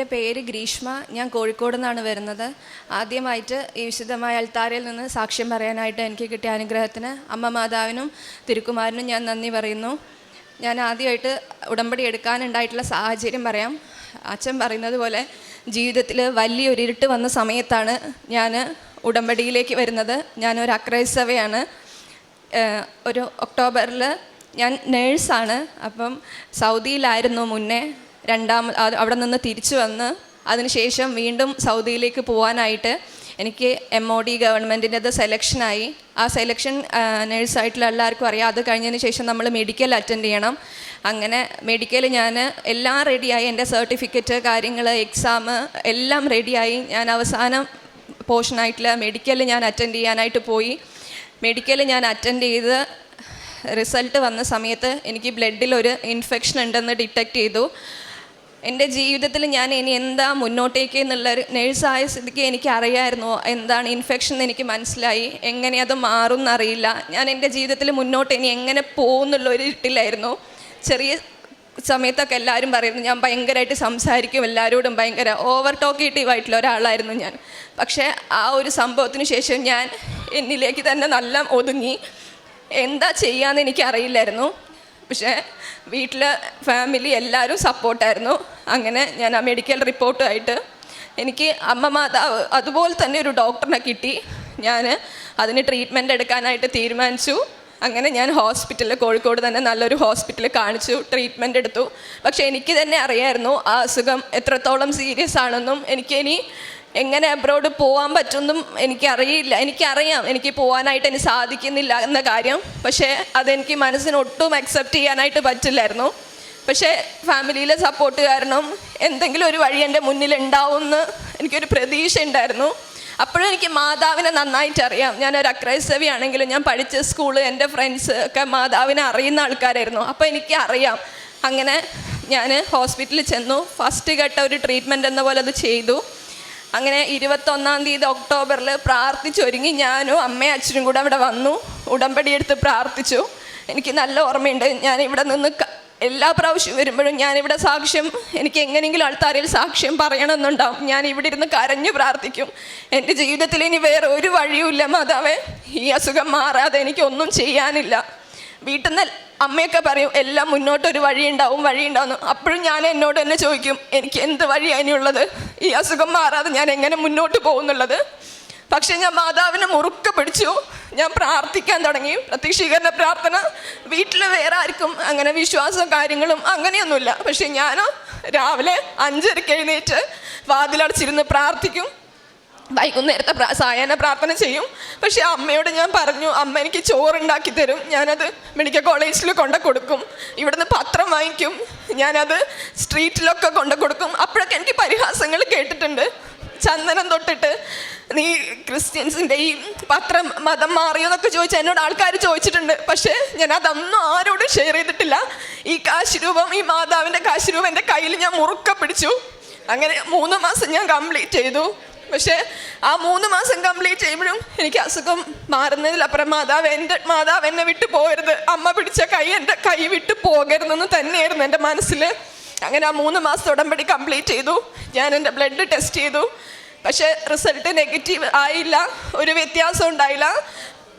എന്റെ പേര് ഗ്രീഷ്മ. ഞാൻ കോഴിക്കോട് നിന്നാണ് വരുന്നത്. ആദ്യമായിട്ട് ഈ വിശുദ്ധമായ അൽത്താരയിൽ നിന്ന് സാക്ഷ്യം പറയാനായിട്ട് എനിക്ക് കിട്ടിയ അനുഗ്രഹത്തിന് അമ്മ മാതാവിനും തിരുക്കുമാരനും ഞാൻ നന്ദി പറയുന്നു. ഞാൻ ആദ്യമായിട്ട് ഉടമ്പടി എടുക്കാനുണ്ടായിട്ടുള്ള സാഹചര്യം പറയാം. അച്ഛൻ പറയുന്നത് പോലെ ജീവിതത്തിൽ വലിയൊരു ഇരുട്ട് വന്ന സമയത്താണ് ഞാൻ ഉടമ്പടിയിലേക്ക് വരുന്നത്. ഞാനൊരു അക്രൈസ്തവയാണ് ഏഹ് ഒരു ഒക്ടോബറിൽ ഞാൻ നേഴ്സാണ്. അപ്പം സൗദിയിലായിരുന്നു മുന്നേ. രണ്ടാം അവിടെ നിന്ന് തിരിച്ചു വന്ന് അതിനുശേഷം വീണ്ടും സൗദിയിലേക്ക് പോകാനായിട്ട് എനിക്ക് എം ഒ ഡി ഗവൺമെന്റിന്റെത് സെലക്ഷനായി. ആ സെലക്ഷൻ നേഴ്സായിട്ടുള്ള എല്ലാവർക്കും അറിയാം. അത് കഴിഞ്ഞതിന് ശേഷം നമ്മൾ മെഡിക്കൽ അറ്റൻഡ് ചെയ്യണം. അങ്ങനെ മെഡിക്കൽ ഞാൻ എല്ലാം റെഡിയായി. എന്റെ സർട്ടിഫിക്കറ്റ് കാര്യങ്ങൾ എക്സാം എല്ലാം റെഡിയായി. ഞാൻ അവസാനം പോർഷനായിട്ടുള്ള മെഡിക്കൽ ഞാൻ അറ്റൻഡ് ചെയ്യാനായിട്ട് പോയി. മെഡിക്കൽ ഞാൻ അറ്റൻഡ് ചെയ്ത് റിസൾട്ട് വന്ന സമയത്ത് എനിക്ക് ബ്ലഡിൽ ഒരു ഇൻഫെക്ഷൻ ഉണ്ടെന്ന് ഡിറ്റക്റ്റ് ചെയ്തു. എന്റെ ജീവിതത്തിൽ ഞാൻ ഇനി എന്താ മുന്നോട്ടേക്ക് എന്നുള്ള ഒരു നേഴ്സായ സ്ഥിതിക്ക് എനിക്ക് അറിയായിരുന്നു എന്താണ് ഇൻഫെക്ഷൻ എന്ന് എനിക്ക് മനസ്സിലായി. എങ്ങനെ അത് മാറും എന്നറിയില്ല. ഞാൻ എന്റെ ജീവിതത്തിൽ മുന്നോട്ട് ഇനി എങ്ങനെ പോകും എന്നുള്ളൊരു ഇട്ടില്ലായിരുന്നു ചെറിയ സമയത്തൊക്കെ എല്ലാവരും പറയുന്നു ഞാൻ ഭയങ്കരമായിട്ട് സംസാരിക്കും എല്ലാവരോടും ഭയങ്കര ഓവർ ടോക്കേറ്റീവ് ആയിട്ടുള്ള ഒരാളായിരുന്നു ഞാൻ. പക്ഷേ ആ ഒരു സംഭവത്തിന് ശേഷം ഞാൻ എന്നിലേക്ക് തന്നെ നല്ല ഒതുങ്ങി. എന്താ ചെയ്യാന്ന് എനിക്ക് അറിയില്ലായിരുന്നു പക്ഷേ വീട്ടിൽ ഫാമിലി എല്ലാവരും സപ്പോർട്ടായിരുന്നു അങ്ങനെ ഞാൻ ആ മെഡിക്കൽ റിപ്പോർട്ടുമായിട്ട് എനിക്ക് അമ്മ മാതാവ് അതുപോലെ തന്നെ ഒരു ഡോക്ടറിനെ കിട്ടി. ഞാൻ അതിന് ട്രീറ്റ്മെന്റ് എടുക്കാനായിട്ട് തീരുമാനിച്ചു. അങ്ങനെ ഞാൻ ഹോസ്പിറ്റലിൽ കോഴിക്കോട് തന്നെ നല്ലൊരു ഹോസ്പിറ്റലിൽ കാണിച്ചു ട്രീറ്റ്മെന്റ് എടുത്തു. പക്ഷേ എനിക്ക് തന്നെ അറിയായിരുന്നു ആ അസുഖം എത്രത്തോളം സീരിയസ് ആണെന്നും. എനിക്കിനി എങ്ങനെ അബ്രോഡ് പോകാൻ പറ്റുമെന്നും എനിക്കറിയില്ല. എനിക്കറിയാം. എനിക്ക് പോകാനായിട്ട് എനിക്ക് സാധിക്കുന്നില്ല എന്ന കാര്യം. പക്ഷേ അതെനിക്ക് മനസ്സിന് ഒട്ടും അക്സെപ്റ്റ് ചെയ്യാനായിട്ട് പറ്റില്ലായിരുന്നു. പക്ഷേ ഫാമിലിയിലെ സപ്പോർട്ട് കാരണം എന്തെങ്കിലും ഒരു വഴി എന്റെ മുന്നിൽ ഉണ്ടാവുമെന്ന് എനിക്കൊരു പ്രതീക്ഷ ഉണ്ടായിരുന്നു. അപ്പോഴും എനിക്ക് മാതാവിനെ നന്നായിട്ട് അറിയാം. ഞാനൊരു അക്രൈസ്തവിയാണെങ്കിലും ഞാൻ പഠിച്ച സ്കൂൾ എന്റെ ഫ്രണ്ട്സ് ഒക്കെ മാതാവിനെ അറിയുന്ന ആൾക്കാരായിരുന്നു. അപ്പോൾ എനിക്ക് അറിയാം. അങ്ങനെ ഞാൻ ഹോസ്പിറ്റലിൽ ചെന്നു. ഫസ്റ്റ് ഘട്ട ഒരു ട്രീറ്റ്മെന്റ് എന്ന പോലെ അത് ചെയ്തു. അങ്ങനെ ഇരുപത്തൊന്നാം തീയതി ഒക്ടോബറിൽ പ്രാർത്ഥിച്ചൊരുങ്ങി ഞാനും അമ്മയും അച്ഛനും കൂടെ അവിടെ വന്നു. ഉടമ്പടി എടുത്ത് പ്രാർത്ഥിച്ചു. എനിക്ക് നല്ല ഓർമ്മയുണ്ട്. ഞാൻ ഇവിടെ നിന്ന് എല്ലാ പ്രാവശ്യം വരുമ്പോഴും ഞാനിവിടെ സാക്ഷ്യം എനിക്ക് എങ്ങനെയെങ്കിലും ആൾക്കാരിൽ സാക്ഷ്യം പറയണമെന്നുണ്ടാവും. ഞാൻ ഇവിടെ ഇരുന്ന് കരഞ്ഞു പ്രാർത്ഥിക്കും. എന്റെ ജീവിതത്തിൽ ഇനി വേറെ ഒരു വഴിയുമില്ല മാതാവേ. ഈ അസുഖം മാറാതെ എനിക്കൊന്നും ചെയ്യാനില്ല. വീട്ടിൽ നിന്ന് അമ്മയൊക്കെ പറയും എല്ലാം മുന്നോട്ടൊരു വഴി ഉണ്ടാവും വഴി ഉണ്ടാവും അപ്പോഴും ഞാൻ എന്നോട് തന്നെ ചോദിക്കും എനിക്ക് എന്ത് വഴിയാണ് ഇനിയുള്ളത് ഈ അസുഖം മാറാതെ ഞാൻ എങ്ങനെ മുന്നോട്ട് പോകുന്നുള്ളത്? പക്ഷെ ഞാൻ മാതാവിനെ മുറുക്കെ പിടിച്ചു. ഞാൻ പ്രാർത്ഥിക്കാൻ തുടങ്ങി. പ്രത്യക്ഷീകരണ പ്രാർത്ഥന. വീട്ടിൽ വേറെ ആർക്കും അങ്ങനെ വിശ്വാസം കാര്യങ്ങളും അങ്ങനെയൊന്നുമില്ല. പക്ഷെ ഞാൻ രാവിലെ അഞ്ചരക്ക് എഴുന്നേറ്റ് വാതിലടച്ചിരുന്ന് പ്രാർത്ഥിക്കും. വൈകുന്നേരത്തെ സായാഹ്ന പ്രാർത്ഥന ചെയ്യും. പക്ഷേ അമ്മയോട് ഞാൻ പറഞ്ഞു അമ്മ എനിക്ക് ചോറുണ്ടാക്കി തരും. ഞാനത് മെഡിക്കൽ കോളേജിൽ കൊണ്ട കൊടുക്കും. ഇവിടുന്ന് പത്രം വാങ്ങിക്കും. ഞാനത് സ്ട്രീറ്റിലൊക്കെ കൊണ്ട കൊടുക്കും. അപ്പോഴൊക്കെ എനിക്ക് പരിഹാസങ്ങൾ കേട്ടിട്ടുണ്ട്. ചന്ദനം തൊട്ടിട്ട് നീ ക്രിസ്ത്യൻസിന്റെ ഈ പത്രം മതം മാറിയോന്നൊക്കെ ചോദിച്ച് എന്നോട് ആൾക്കാർ ചോദിച്ചിട്ടുണ്ട്. പക്ഷേ ഞാൻ അതൊന്നും ആരോടും ഷെയർ ചെയ്തിട്ടില്ല. ഈ കാശ് രൂപം ഈ മാതാവിന്റെ കാശ് രൂപം എന്റെ കയ്യിൽ ഞാൻ മുറുക്ക പിടിച്ചു. അങ്ങനെ മൂന്ന് മാസം ഞാൻ കംപ്ലീറ്റ് ചെയ്തു. പക്ഷേ ആ മൂന്ന് മാസം കംപ്ലീറ്റ് ചെയ്യുമ്പോഴും എനിക്ക് അസുഖം മാറുന്നതിലപ്പുറം മാതാവ് എന്റെ മാതാവ് എന്നെ വിട്ട് പോകരുത്. അമ്മ പിടിച്ച കൈ എന്റെ കൈ വിട്ട് പോകരുതെന്ന് തന്നെയായിരുന്നു എന്റെ മനസ്സിൽ അങ്ങനെ ആ മൂന്ന് മാസം ഉടമ്പടി കംപ്ലീറ്റ് ചെയ്തു. ഞാൻ എന്റെ ബ്ലഡ് ടെസ്റ്റ് ചെയ്തു. പക്ഷേ റിസൾട്ട് നെഗറ്റീവ് ആയില്ല. ഒരു വ്യത്യാസം ഉണ്ടായില്ല.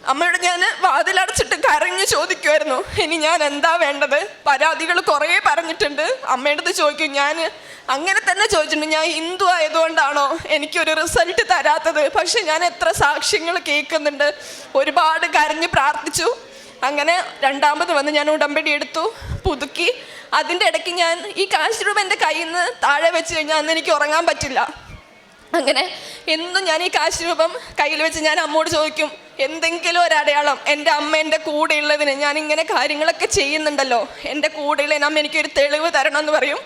അമ്മയോട് ഞാൻ വാതിലടച്ചിട്ട് കരഞ്ഞു ചോദിക്കുമായിരുന്നു ഇനി ഞാൻ എന്താ വേണ്ടത്? പരാതികൾ കുറേ പറഞ്ഞിട്ടുണ്ട്. അമ്മയുടെ അടുത്ത് ചോദിക്കും. ഞാൻ അങ്ങനെ തന്നെ ചോദിച്ചിട്ടുണ്ട്. ഞാൻ ഹിന്ദു ആയതുകൊണ്ടാണോ എനിക്കൊരു റിസൾട്ട് തരാത്തത്? പക്ഷെ ഞാൻ എത്ര സാക്ഷ്യങ്ങൾ കേൾക്കുന്നുണ്ട്. ഒരുപാട് കരഞ്ഞ് പ്രാർത്ഥിച്ചു. അങ്ങനെ രണ്ടാമത് വന്ന് ഞാൻ ഉടമ്പടി എടുത്തു പുതുക്കി. അതിന്റെ ഇടയ്ക്ക് ഞാൻ ഈ കാശ് രൂപ എന്റെ കയ്യിൽ നിന്ന് താഴെ വെച്ച് കഴിഞ്ഞാൽ അന്ന് എനിക്ക് ഉറങ്ങാൻ പറ്റില്ല. അങ്ങനെ എന്നും ഞാൻ ഈ കാശ് രൂപം കയ്യിൽ വെച്ച് ഞാൻ അമ്മോട് ചോദിക്കും എന്തെങ്കിലും ഒരു അടയാളം എന്റെ അമ്മ എന്റെ കൂടെ ഉള്ളതിന് ഞാൻ ഇങ്ങനെ കാര്യങ്ങളൊക്കെ ചെയ്യുന്നുണ്ടല്ലോ. എന്റെ കൂടെയുള്ള അമ്മ എനിക്കൊരു തെളിവ് തരണം എന്ന് പറയും.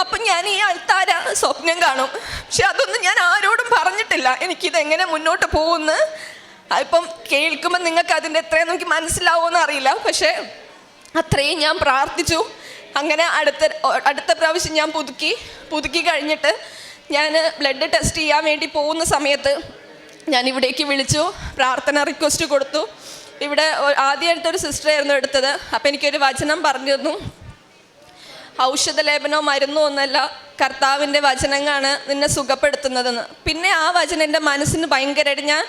അപ്പം ഞാൻ ഈ അൾത്താര സ്വപ്നം കാണും. പക്ഷെ അതൊന്നും ഞാൻ ആരോടും പറഞ്ഞിട്ടില്ല. എനിക്കിത് എങ്ങനെ മുന്നോട്ട് പോകുമെന്ന് ഇപ്പം കേൾക്കുമ്പോൾ നിങ്ങൾക്ക് അതിന്റെ എത്രയും എനിക്ക് മനസ്സിലാവുമെന്ന് അറിയില്ല. പക്ഷേ അത്രയും ഞാൻ പ്രാർത്ഥിച്ചു. അങ്ങനെ അടുത്ത അടുത്ത പ്രാവശ്യം ഞാൻ പുതുക്കി പുതുക്കി കഴിഞ്ഞിട്ട് ഞാൻ ബ്ലഡ് ടെസ്റ്റ് ചെയ്യാൻ വേണ്ടി പോകുന്ന സമയത്ത് ഞാൻ ഇവിടേക്ക് വിളിച്ചു പ്രാർത്ഥന റിക്വസ്റ്റ് കൊടുത്തു. ഇവിടെ ആദ്യമായിട്ട് ഒരു സിസ്റ്റർ ആയിരുന്നു എടുത്തത്. അപ്പം എനിക്കൊരു വചനം പറഞ്ഞു തന്നു. ഔഷധ ലേപനോ മരുന്നോ ഒന്നല്ല കർത്താവിന്റെ വചനങ്ങളാണ് നിന്നെ സുഖപ്പെടുത്തുന്നതെന്ന്. പിന്നെ ആ വചനം എന്റെ മനസ്സിന് ഭയങ്കരമായിട്ട് ഞാൻ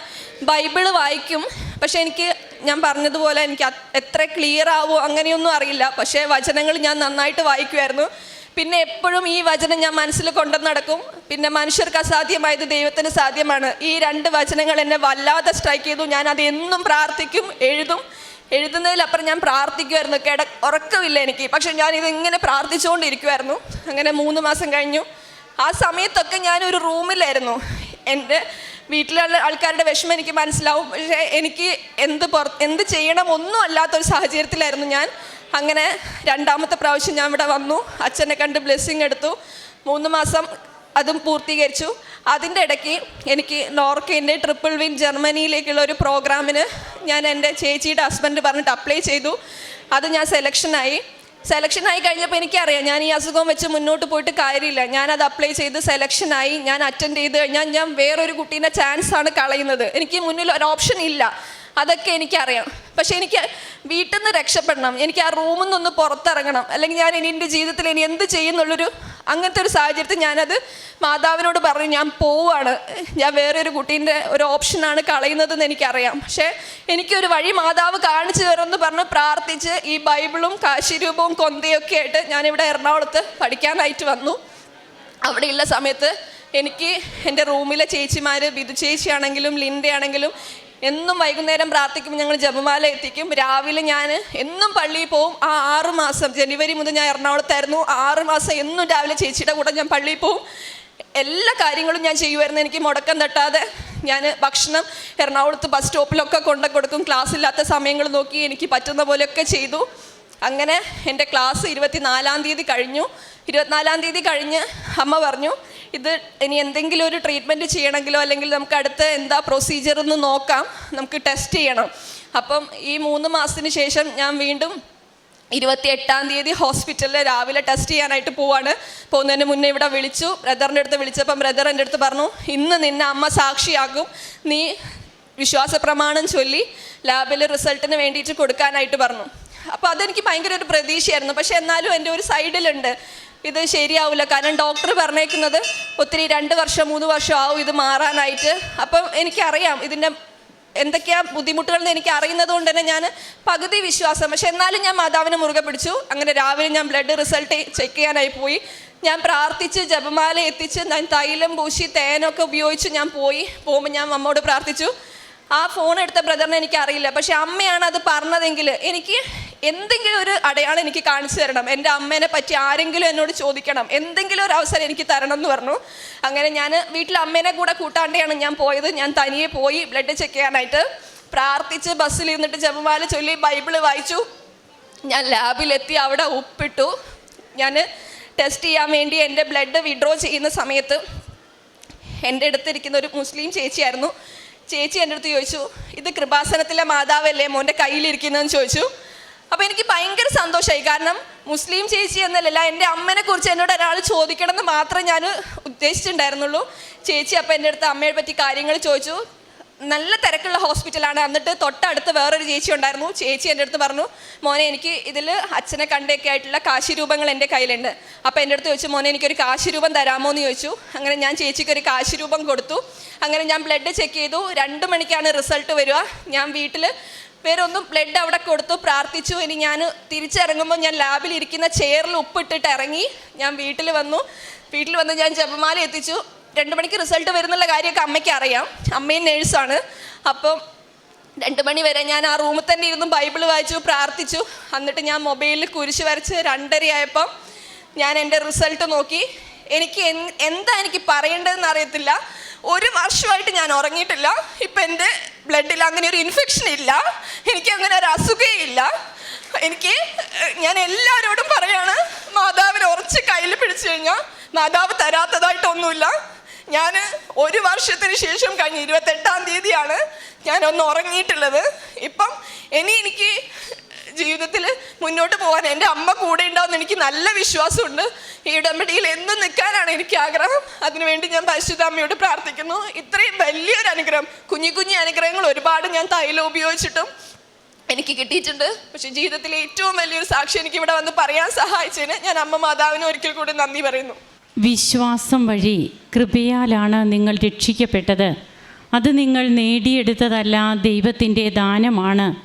ബൈബിൾ വായിക്കും. പക്ഷേ എനിക്ക് ഞാൻ പറഞ്ഞതുപോലെ എനിക്ക് എത്ര ക്ലിയർ ആവുമോ അങ്ങനെയൊന്നും അറിയില്ല. പക്ഷേ വചനങ്ങൾ ഞാൻ നന്നായിട്ട് വായിക്കുമായിരുന്നു പിന്നെ എപ്പോഴും ഈ വചനം ഞാൻ മനസ്സിൽ കൊണ്ടു നടക്കും. പിന്നെ മനുഷ്യർക്ക് അസാധ്യമായത് ദൈവത്തിന് സാധ്യമാണ്. ഈ രണ്ട് വചനങ്ങൾ എന്നെ വല്ലാതെ സ്ട്രൈക്ക് ചെയ്തു. ഞാൻ അത് എന്നും പ്രാർത്ഥിക്കും എഴുതും. എഴുതുന്നതിലപ്പുറം ഞാൻ പ്രാർത്ഥിക്കുമായിരുന്നു കിട ഉറക്കമില്ല എനിക്ക്. പക്ഷെ ഞാൻ ഇതിങ്ങനെ പ്രാർത്ഥിച്ചുകൊണ്ടിരിക്കുമായിരുന്നു അങ്ങനെ മൂന്ന് മാസം കഴിഞ്ഞു. ആ സമയത്തൊക്കെ ഞാനൊരു റൂമിലായിരുന്നു. എന്റെ വീട്ടിലുള്ള ആൾക്കാരുടെ വിഷമം എനിക്ക് മനസ്സിലാവും. പക്ഷേ എനിക്ക് എന്ത് പുറ എന്ത് ചെയ്യണം ഒന്നും അല്ലാത്തൊരു സാഹചര്യത്തിലായിരുന്നു ഞാൻ. അങ്ങനെ രണ്ടാമത്തെ പ്രാവശ്യം ഞാൻ ഇവിടെ വന്നു. അച്ഛനെ കണ്ട് ബ്ലെസ്സിങ് എടുത്തു. മൂന്ന് മാസം അതും പൂർത്തീകരിച്ചു. അതിന്റെ ഇടയ്ക്ക് എനിക്ക് നോർക്കേന്റെ ട്രിപ്പിൾ വിൻ ജർമ്മനിയിലേക്കുള്ള ഒരു പ്രോഗ്രാമിന് ഞാൻ എന്റെ ചേച്ചിയുടെ ഹസ്ബൻഡ് പറഞ്ഞിട്ട് അപ്ലൈ ചെയ്തു. അത് ഞാൻ സെലക്ഷനായി സെലക്ഷനായി കഴിഞ്ഞപ്പോൾ എനിക്കറിയാം ഞാൻ ഈ അസുഖം വെച്ച് മുന്നോട്ട് പോയിട്ട് കാര്യമില്ല. ഞാനത് അപ്ലൈ ചെയ്ത് സെലക്ഷനായി ഞാൻ അറ്റൻഡ് ചെയ്ത് കഴിഞ്ഞാൽ ഞാൻ വേറൊരു കുട്ടീന്റെ ചാൻസാണ് കളയുന്നത്. എനിക്ക് മുന്നിൽ ഒരു ഓപ്ഷൻ ഇല്ല. അതൊക്കെ എനിക്കറിയാം. പക്ഷെ എനിക്ക് വീട്ടിൽ നിന്ന് രക്ഷപ്പെടണം. എനിക്ക് ആ റൂമിൽ നിന്നൊന്ന് പുറത്തിറങ്ങണം. അല്ലെങ്കിൽ ഞാൻ ഇനി എന്റെ ജീവിതത്തിൽ ഇനി എന്ത് ചെയ്യുന്നുള്ളൊരു അങ്ങനത്തെ ഒരു സാഹചര്യത്തിൽ ഞാനത് മാതാവിനോട് പറഞ്ഞു ഞാൻ പോവാണ്. ഞാൻ വേറെ ഒരു കുട്ടീന്റെ ഒരു ഓപ്ഷനാണ് കളയുന്നതെന്ന് എനിക്കറിയാം. പക്ഷേ എനിക്കൊരു വഴി മാതാവ് കാണിച്ചു തരുമെന്ന് പറഞ്ഞ് പ്രാർത്ഥിച്ച് ഈ ബൈബിളും കാശിരൂപവും കൊന്തയൊക്കെ ആയിട്ട് ഞാനിവിടെ എറണാകുളത്ത് പഠിക്കാനായിട്ട് വന്നു. അവിടെയുള്ള സമയത്ത് എനിക്ക് എന്റെ റൂമിലെ ചേച്ചിമാർ ബിദു ചേച്ചിയാണെങ്കിലും ലിൻഡയാണെങ്കിലും എന്നും വൈകുന്നേരം പ്രാർത്ഥിക്കും ഞങ്ങൾ ജപമാല എത്തിക്കും. രാവിലെ ഞാൻ എന്നും പള്ളിയിൽ പോവും. ആ ആറു മാസം ജനുവരി മുതൽ ഞാൻ എറണാകുളത്തായിരുന്നു. ആറ് മാസം എന്നും രാവിലെ ചേച്ചിയുടെ കൂടെ ഞാൻ പള്ളിയിൽ പോവും. എല്ലാ കാര്യങ്ങളും ഞാൻ ചെയ്യുമായിരുന്നു. എനിക്ക് മുടക്കം തട്ടാതെ ഞാൻ ഭക്ഷണം എറണാകുളത്ത് ബസ് സ്റ്റോപ്പിലൊക്കെ കൊണ്ടു കൊടുക്കും. ക്ലാസ് ഇല്ലാത്ത സമയങ്ങൾ നോക്കി എനിക്ക് പറ്റുന്ന പോലെയൊക്കെ ചെയ്തു. അങ്ങനെ എന്റെ ക്ലാസ് ഇരുപത്തിനാലാം തീയതി കഴിഞ്ഞു. ഇരുപത്തിനാലാം തീയതി കഴിഞ്ഞ് അമ്മ പറഞ്ഞു ഇത് ഇനി എന്തെങ്കിലും ഒരു ട്രീറ്റ്മെന്റ് ചെയ്യണമെങ്കിലോ അല്ലെങ്കിൽ നമുക്ക് അടുത്ത എന്താ പ്രൊസീജിയർ എന്ന് നോക്കാം. നമുക്ക് ടെസ്റ്റ് ചെയ്യണം. അപ്പം ഈ മൂന്ന് മാസത്തിന് ശേഷം ഞാൻ വീണ്ടും ഇരുപത്തി എട്ടാം തീയതി ഹോസ്പിറ്റലിൽ രാവിലെ ടെസ്റ്റ് ചെയ്യാനായിട്ട് പോവാണ്. പോകുന്നതിന് മുന്നേ ഇവിടെ വിളിച്ചു. ബ്രദറിന്റെ അടുത്ത് വിളിച്ചപ്പം ബ്രദർ എന്റെ അടുത്ത് പറഞ്ഞു ഇന്ന് നിന്നെ അമ്മ സാക്ഷിയാകും നീ വിശ്വാസ പ്രമാണം ചൊല്ലി ലാബിൽ റിസൾട്ടിന് വേണ്ടിയിട്ട് കൊടുക്കാനായിട്ട് പറഞ്ഞു. അപ്പോൾ അതെനിക്ക് ഭയങ്കര ഒരു പ്രതീക്ഷയായിരുന്നു. പക്ഷെ എന്നാലും എന്റെ ഒരു സൈഡിലുണ്ട് ഇത് ശരിയാവില്ല കാരണം ഡോക്ടർ പറഞ്ഞേക്കുന്നത് ഒത്തിരി രണ്ട് വർഷം മൂന്ന് വർഷം ആവും ഇത് മാറാനായിട്ട്. അപ്പം എനിക്കറിയാം ഇതിന്റെ എന്തൊക്കെയാ ബുദ്ധിമുട്ടുകൾ എന്ന് എനിക്ക് അറിയുന്നത് കൊണ്ട് തന്നെ ഞാൻ പകുതി വിശ്വാസം. പക്ഷെ എന്നാലും ഞാൻ മാതാവിനെ മുറുകെ പിടിച്ചു. അങ്ങനെ രാവിലെ ഞാൻ ബ്ലഡ് റിസൾട്ട് ചെക്ക് ചെയ്യാനായി പോയി. ഞാൻ പ്രാർത്ഥിച്ച് ജപമാല എത്തിച്ച് ഞാൻ തൈലം പൂശി തേനൊക്കെ ഉപയോഗിച്ച് ഞാൻ പോയി. പോകുമ്പോൾ ഞാൻ അമ്മോട് പ്രാർത്ഥിച്ചു. ആ ഫോൺ എടുത്ത ബ്രദറിനെ എനിക്ക് അറിയില്ല പക്ഷെ അമ്മയാണ് അത് പറഞ്ഞതെങ്കിൽ എനിക്ക് എന്തെങ്കിലും ഒരു അടയാളം എനിക്ക് കാണിച്ചു തരണം. എന്റെ അമ്മേനെ പറ്റി ആരെങ്കിലും എന്നോട് ചോദിക്കണം. എന്തെങ്കിലും ഒരു അവസരം എനിക്ക് തരണം എന്ന് പറഞ്ഞു. അങ്ങനെ ഞാൻ വീട്ടിൽ അമ്മേനെ കൂടെ കൂട്ടാണ്ടെയാണ് ഞാൻ പോയത്. ഞാൻ തനിയെ പോയി ബ്ലഡ് ചെക്ക് ചെയ്യാനായിട്ട് പ്രാർത്ഥിച്ച് ബസ്സിൽ ഇരുന്നിട്ട് ജപമാല ചൊല്ലി ബൈബിൾ വായിച്ചു. ഞാൻ ലാബിലെത്തി അവിടെ ഉപ്പിട്ടു ഞാൻ ടെസ്റ്റ് ചെയ്യാൻ വേണ്ടി എന്റെ ബ്ലഡ് വിഡ്രോ ചെയ്യുന്ന സമയത്ത് എന്റെ അടുത്തിരിക്കുന്ന ഒരു മുസ്ലിം ചേച്ചിയായിരുന്നു. ചേച്ചി എന്റെ അടുത്ത് ചോദിച്ചു ഇത് കൃപാസനത്തിലെ മാതാവല്ലേ? മോന്റെ കയ്യിലിരിക്കുന്നതെന്ന് ചോദിച്ചു. അപ്പോൾ എനിക്ക് ഭയങ്കര സന്തോഷമായി. കാരണം മുസ്ലിം ചേച്ചി എന്നല്ല എന്റെ അമ്മനെ കുറിച്ച് എന്നോട് ഒരാൾ ചോദിക്കണം എന്ന് മാത്രമേ ഞാൻ ഉദ്ദേശിച്ചിട്ടുണ്ടായിരുന്നുള്ളൂ. ചേച്ചി അപ്പം എന്റെ അടുത്ത് അമ്മയെ പറ്റി കാര്യങ്ങൾ ചോദിച്ചു. നല്ല തിരക്കുള്ള ഹോസ്പിറ്റലാണ്. എന്നിട്ട് തൊട്ടടുത്ത് വേറൊരു ചേച്ചി ഉണ്ടായിരുന്നു. ചേച്ചി എന്റെ അടുത്ത് പറഞ്ഞു മോനെ എനിക്ക് ഇതിൽ അച്ഛനെ കണ്ടൊക്കെ ആയിട്ടുള്ള കാശിരൂപങ്ങൾ എന്റെ കയ്യിലുണ്ട്. അപ്പോൾ എന്റെ അടുത്ത് ചോദിച്ചു മോനെ എനിക്കൊരു കാശിരൂപം തരാമോ? എന്ന് ചോദിച്ചു. അങ്ങനെ ഞാൻ ചേച്ചിക്ക് ഒരു കാശിരൂപം കൊടുത്തു. അങ്ങനെ ഞാൻ ബ്ലഡ് ചെക്ക് ചെയ്തു. രണ്ട് മണിക്കാണ് റിസൾട്ട് വരിക. ഞാൻ വീട്ടിൽ ഒന്നും ബ്ലഡ് അവിടെ കൊടുത്തു പ്രാർത്ഥിച്ചു. ഇനി ഞാൻ തിരിച്ചിറങ്ങുമ്പോൾ ഞാൻ ലാബിൽ ഇരിക്കുന്ന ചെയറിൽ ഉപ്പിട്ടിട്ട് ഇറങ്ങി ഞാൻ വീട്ടിൽ വന്നു. വീട്ടിൽ വന്ന് ഞാൻ ജപമാല എത്തിച്ചു. രണ്ട് മണിക്ക് റിസൾട്ട് വരുന്നുള്ള കാര്യമൊക്കെ അമ്മയ്ക്ക് അറിയാം. അമ്മയും നേഴ്സാണ്. അപ്പം രണ്ട് മണി വരെ ഞാൻ ആ റൂമിൽ തന്നെ ഇരുന്ന് ബൈബിൾ വായിച്ചു പ്രാർത്ഥിച്ചു. എന്നിട്ട് ഞാൻ മൊബൈലിൽ കുരിശ് വരച്ച് രണ്ടരയായപ്പം ഞാൻ എന്റെ റിസൾട്ട് നോക്കി. എനിക്ക് എന്ത് എനിക്ക് പറയേണ്ടതെന്ന് അറിയത്തില്ല. ഒരു വർഷമായിട്ട് ഞാൻ ഉറങ്ങിയിട്ടില്ല. ഇപ്പം എന്റെ ബ്ലഡിൽ അങ്ങനെ ഒരു ഇൻഫെക്ഷൻ ഇല്ല. എനിക്ക് അങ്ങനെ ഒരു അസുഖമേ ഇല്ല. എനിക്ക് ഞാൻ എല്ലാവരോടും പറയാണ് മാതാവിനെ ഉറച്ച് കയ്യിൽ പിടിച്ചു കഴിഞ്ഞാൽ മാതാവ് തരാത്തതായിട്ടൊന്നുമില്ല. ഞാൻ ഒരു വർഷത്തിന് ശേഷം കഴിഞ്ഞ ഇരുപത്തെട്ടാം തീയതിയാണ് ഞാൻ ഒന്ന് ഉറങ്ങിയിട്ടുള്ളത്. ഇപ്പം ഇനി എനിക്ക് ജീവിതത്തിൽ മുന്നോട്ട് പോകാൻ എന്റെ അമ്മ കൂടെ ഉണ്ടാവുമെന്ന് എനിക്ക് നല്ല വിശ്വാസമുണ്ട്. ഈ ഉടമ്പടിയിൽ എന്നും നിൽക്കാനാണ് എനിക്ക് ആഗ്രഹം. അതിനുവേണ്ടി ഞാൻ പരിശുദ്ധ അമ്മയോട് പ്രാർത്ഥിക്കുന്നു. ഇത്രയും വലിയൊരു അനുഗ്രഹം കുഞ്ഞു കുഞ്ഞു അനുഗ്രഹങ്ങൾ ഒരുപാട് ഞാൻ തൈലം ഉപയോഗിച്ചിട്ടും എനിക്ക് കിട്ടിയിട്ടുണ്ട്. പക്ഷേ ജീവിതത്തിലെ ഏറ്റവും വലിയൊരു സാക്ഷി എനിക്ക് ഇവിടെ വന്ന് പറയാൻ സഹായിച്ചതിന് ഞാൻ അമ്മ മാതാവിന് ഒരിക്കൽ കൂടി നന്ദി പറയുന്നു. വിശ്വാസം വഴി കൃപയാലാണ് നിങ്ങൾ രക്ഷിക്കപ്പെട്ടത്. അത് നിങ്ങൾ നേടിയെടുത്തതല്ല ദൈവത്തിന്റെ ദാനമാണ്.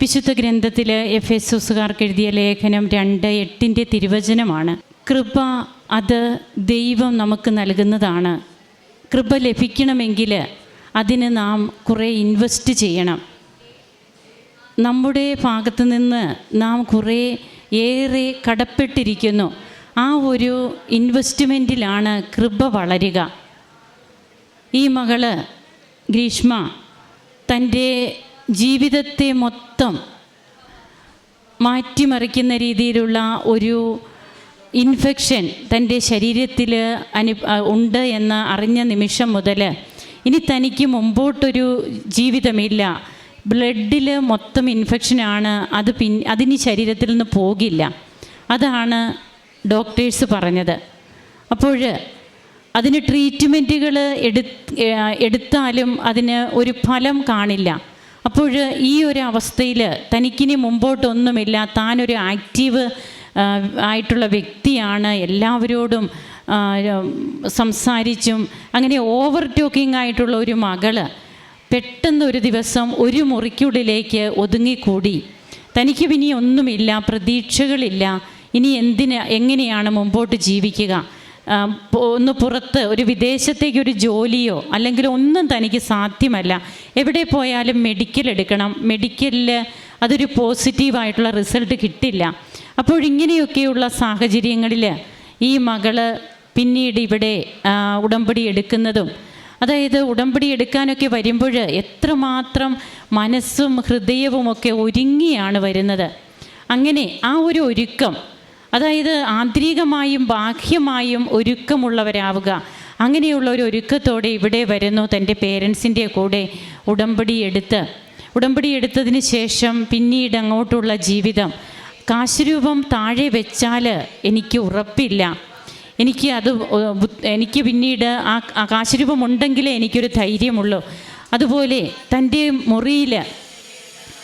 വിശുദ്ധ ഗ്രന്ഥത്തിൽ എഫ് എസ് എസുകാർക്ക് എഴുതിയ ലേഖനം രണ്ട് എട്ടിന്റെ തിരുവചനമാണ്. കൃപ അത് ദൈവം നമുക്ക് നൽകുന്നതാണ്. കൃപ ലഭിക്കണമെങ്കിൽ അതിന് നാം കുറേ ഇൻവെസ്റ്റ് ചെയ്യണം. നമ്മുടെ ഭാഗത്ത് നിന്ന് നാം കുറേ ഏറെ കടപ്പെട്ടിരിക്കുന്നു. ആ ഒരു ഇൻവെസ്റ്റ്മെന്റിലാണ് കൃപ വളരുക. ഈ മകൾ ഗ്രീഷ്മ തന്റെ ജീവിതത്തെ മൊത്തം മാറ്റിമറിക്കുന്ന രീതിയിലുള്ള ഒരു ഇൻഫെക്ഷൻ തന്റെ ശരീരത്തിൽ അനു ഉണ്ട് എന്ന് അറിഞ്ഞ നിമിഷം മുതൽ ഇനി തനിക്ക് മുമ്പോട്ടൊരു ജീവിതമില്ല. ബ്ലഡിൽ മൊത്തം ഇൻഫെക്ഷനാണ് അത് പിൻ അതിന് ശരീരത്തിൽ നിന്ന് പോകില്ല. അതാണ് ഡോക്ടേഴ്സ് പറഞ്ഞത്. അപ്പോൾ അതിന് ട്രീറ്റ്മെന്റുകൾ എടു എടുത്താലും അതിന് ഒരു ഫലം കാണില്ല. അപ്പോൾ ഈ ഒരു അവസ്ഥയിൽ തനിക്കിനി മുമ്പോട്ടൊന്നുമില്ല. താനൊരു ആക്റ്റീവ് ആയിട്ടുള്ള വ്യക്തിയാണ്. എല്ലാവരോടും സംസാരിച്ചും അങ്ങനെ ഓവർ ടോക്കിംഗ് ആയിട്ടുള്ള ഒരു മകൾ പെട്ടെന്ന് ഒരു ദിവസം ഒരു മുറിക്കുള്ളിലേക്ക് ഒതുങ്ങിക്കൂടി. തനിക്ക് പിന്നെ ഒന്നുമില്ല പ്രതീക്ഷകളില്ല. ഇനി എന്തിന് എങ്ങനെയാണ് മുമ്പോട്ട് ജീവിക്കുക? ഒന്ന് പുറത്ത് ഒരു വിദേശത്തേക്ക് ഒരു ജോലിയോ അല്ലെങ്കിൽ ഒന്നും തനിക്ക് സാധ്യമല്ല. എവിടെ പോയാലും മെഡിക്കൽ എടുക്കണം. മെഡിക്കലിൽ അതൊരു പോസിറ്റീവായിട്ടുള്ള റിസൾട്ട് കിട്ടില്ല. അപ്പോൾ ഇങ്ങനെയൊക്കെയുള്ള സാഹചര്യങ്ങളിൽ ഈ മകൾ പിന്നീട് ഇവിടെ ഉടമ്പടി എടുക്കുന്നതും അതായത് ഉടമ്പടി എടുക്കാനൊക്കെ വരുമ്പോൾ എത്രമാത്രം മനസ്സും ഹൃദയവും ഒക്കെ ഒരുങ്ങിയാണ് വരുന്നത്. അങ്ങനെ ആ ഒരു ഒരുക്കം അതായത് ആന്തരികമായും ബാഹ്യമായും ഒരുക്കമുള്ളവരാവുക. അങ്ങനെയുള്ള ഒരു ഒരുക്കത്തോടെ ഇവിടെ വരുന്നു തന്റെ പേരൻസിന്റെ കൂടെ ഉടമ്പടി എടുത്ത്. ഉടമ്പടി എടുത്തതിന് ശേഷം പിന്നീട് അങ്ങോട്ടുള്ള ജീവിതം. കാശുരൂപം താഴെ വെച്ചാൽ എനിക്ക് ഉറപ്പില്ല. എനിക്ക് അത് എനിക്ക് പിന്നീട് ആ കാശുരൂപം ഉണ്ടെങ്കിലേ എനിക്കൊരു ധൈര്യമുള്ളൂ. അതുപോലെ തന്റെ മുറിയിൽ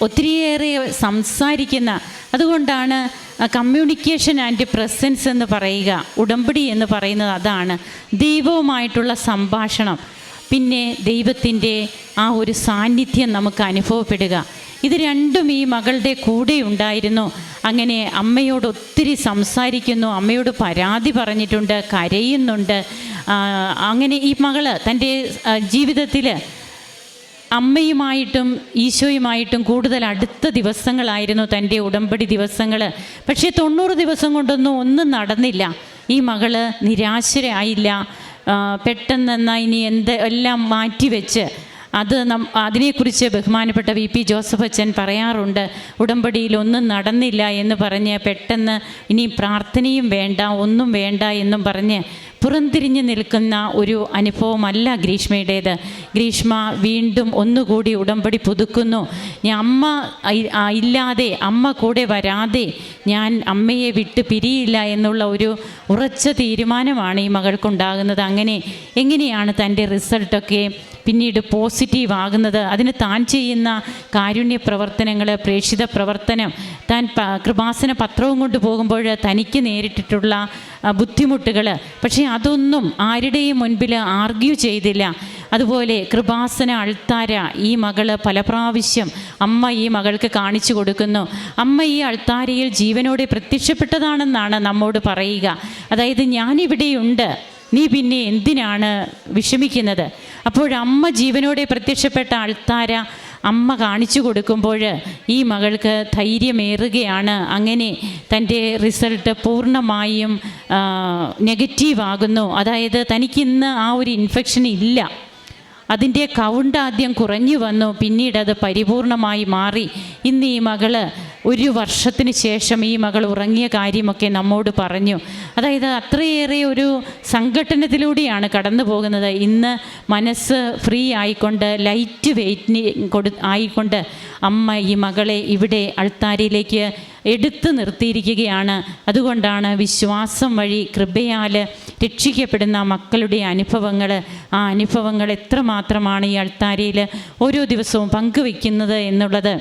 ഒത്തിരിയേറെ സംസാരിക്കുന്ന അതുകൊണ്ടാണ് കമ്മ്യൂണിക്കേഷൻ ആൻഡ് പ്രസൻസ് എന്ന് പറയുക ഉടമ്പടി എന്ന് പറയുന്നത് അതാണ് ദൈവവുമായിട്ടുള്ള സംഭാഷണം. പിന്നെ ദൈവത്തിന്റെ ആ ഒരു സാന്നിധ്യം നമുക്ക് അനുഭവപ്പെടുക. ഇത് രണ്ടും ഈ മകളുടെ കൂടെ ഉണ്ടായിരുന്നു. അങ്ങനെ അമ്മയോട് ഒത്തിരി സംസാരിക്കുന്നു അമ്മയോട് പരാതി പറഞ്ഞിട്ടുണ്ട് കരയുന്നുണ്ട്. അങ്ങനെ ഈ മകൾ തന്റെ ജീവിതത്തിൽ അമ്മയുമായിട്ടും ഈശോയുമായിട്ടും കൂടുതൽ അടുത്ത ദിവസങ്ങളായിരുന്നു തന്റെ ഉടമ്പടി ദിവസങ്ങൾ. പക്ഷേ തൊണ്ണൂറ് ദിവസം കൊണ്ടൊന്നും ഒന്നും നടന്നില്ല. ഈ മകൾ നിരാശരായില്ല. പെട്ടെന്ന് എന്നാൽ ഇനി എന്ത് എല്ലാം മാറ്റിവെച്ച് അത് നം അതിനെക്കുറിച്ച് ബഹുമാനപ്പെട്ട വി പി ജോസഫ് അച്ഛൻ പറയാറുണ്ട്. ഉടമ്പടിയിൽ ഒന്നും നടന്നില്ല എന്ന് പറഞ്ഞ് പെട്ടെന്ന് ഇനി പ്രാർത്ഥനയും വേണ്ട ഒന്നും വേണ്ട എന്നും പറഞ്ഞ് പുറംതിരിഞ്ഞ് നിൽക്കുന്ന ഒരു അനുഭവമല്ല ഗ്രീഷ്മയുടേത്. ഗ്രീഷ്മ വീണ്ടും ഒന്നുകൂടി ഉടമ്പടി പുതുക്കുന്നു. ഞാൻ അമ്മ ഇല്ലാതെ അമ്മ കൂടെ വരാതെ ഞാൻ അമ്മയെ വിട്ട് പിരിയില്ല എന്നുള്ള ഒരു ഉറച്ച തീരുമാനമാണ് ഈ മകൾക്കുണ്ടാകുന്നത്. അങ്ങനെ എങ്ങനെയാണ് തന്റെ റിസൾട്ടൊക്കെ പിന്നീട് പോസിറ്റീവ് ആകുന്നത് അതിന് താൻ ചെയ്യുന്ന കാരുണ്യ പ്രവർത്തനങ്ങൾ പ്രേക്ഷിത പ്രവർത്തനം താൻ കൃപാസന പത്രവും കൊണ്ട് പോകുമ്പോൾ തനിക്ക് നേരിട്ടിട്ടുള്ള ബുദ്ധിമുട്ടുകൾ പക്ഷേ അതൊന്നും ആരുടെയും മുൻപിൽ ആർഗ്യൂ ചെയ്തില്ല. അതുപോലെ കൃപാസന അൾത്താര ഈ മകൾ പല പ്രാവശ്യം അമ്മ ഈ മകൾക്ക് കാണിച്ചു കൊടുക്കുന്നു. അമ്മ ഈ അൾത്താരയിൽ ജീവനോടെ പ്രത്യക്ഷപ്പെട്ടതാണെന്നാണ് നമ്മോട് പറയുക. അതായത് ഞാനിവിടെയുണ്ട്. നീ പിന്നെ എന്തിനാണ് വിഷമിക്കുന്നത്? അപ്പോഴമ്മ ജീവനോടെ പ്രത്യക്ഷപ്പെട്ട അൾത്താര അമ്മ കാണിച്ചു കൊടുക്കുമ്പോൾ ഈ മകൾക്ക് ധൈര്യമേറുകയാണ്. അങ്ങനെ തന്റെ റിസൾട്ട് പൂർണമായും നെഗറ്റീവ് ആകുന്നു അതായത് തനിക്കിന്ന് ആ ഒരു ഇൻഫെക്ഷൻ ഇല്ല. അതിന്റെ കൗണ്ട് ആദ്യം കുറഞ്ഞു വന്നു. പിന്നീട് അത് പരിപൂർണമായി മാറി. ഇന്ന് ഈ മകൾ ഒരു വർഷത്തിന് ശേഷം ഈ മകൾ ഉറങ്ങിയ കാര്യമൊക്കെ നമ്മോട് പറഞ്ഞു. അതായത് അത്രയേറെ ഒരു സംഘടനത്തിലൂടെയാണ് കടന്നു പോകുന്നത്. ഇന്ന് മനസ്സ് ഫ്രീ ആയിക്കൊണ്ട് ലൈറ്റ് വെയിറ്റിന് കൊടു ആയിക്കൊണ്ട് അമ്മ ഈ മകളെ ഇവിടെ അൾത്താരയിലേക്ക് എടുത്തു നിർത്തിയിരിക്കുകയാണ്. അതുകൊണ്ടാണ് വിശ്വാസം വഴി കൃപയാൽ രക്ഷിക്കപ്പെടുന്ന മക്കളുടെ അനുഭവങ്ങൾ ആ അനുഭവങ്ങൾ എത്രമാത്രമാണ് ഈ അൾത്താരയിൽ ഓരോ ദിവസവും പങ്കുവെക്കുന്നത് എന്നുള്ളത്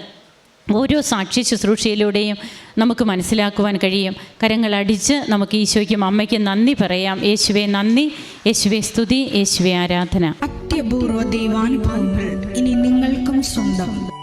ഓരോ സാക്ഷി ശുശ്രൂഷയിലൂടെയും നമുക്ക് മനസ്സിലാക്കുവാൻ കഴിയും. കരങ്ങളടിച്ച് നമുക്ക് ഈശോയ്ക്കും അമ്മയ്ക്ക് നന്ദി പറയാം. യേശുവെ നന്ദി യേശുവെ സ്തുതി യേശുവെ ആരാധന. അത്യപൂർവ ദൈവാനുഭവങ്ങൾ ഇനി നിങ്ങൾക്കും സ്വന്തം.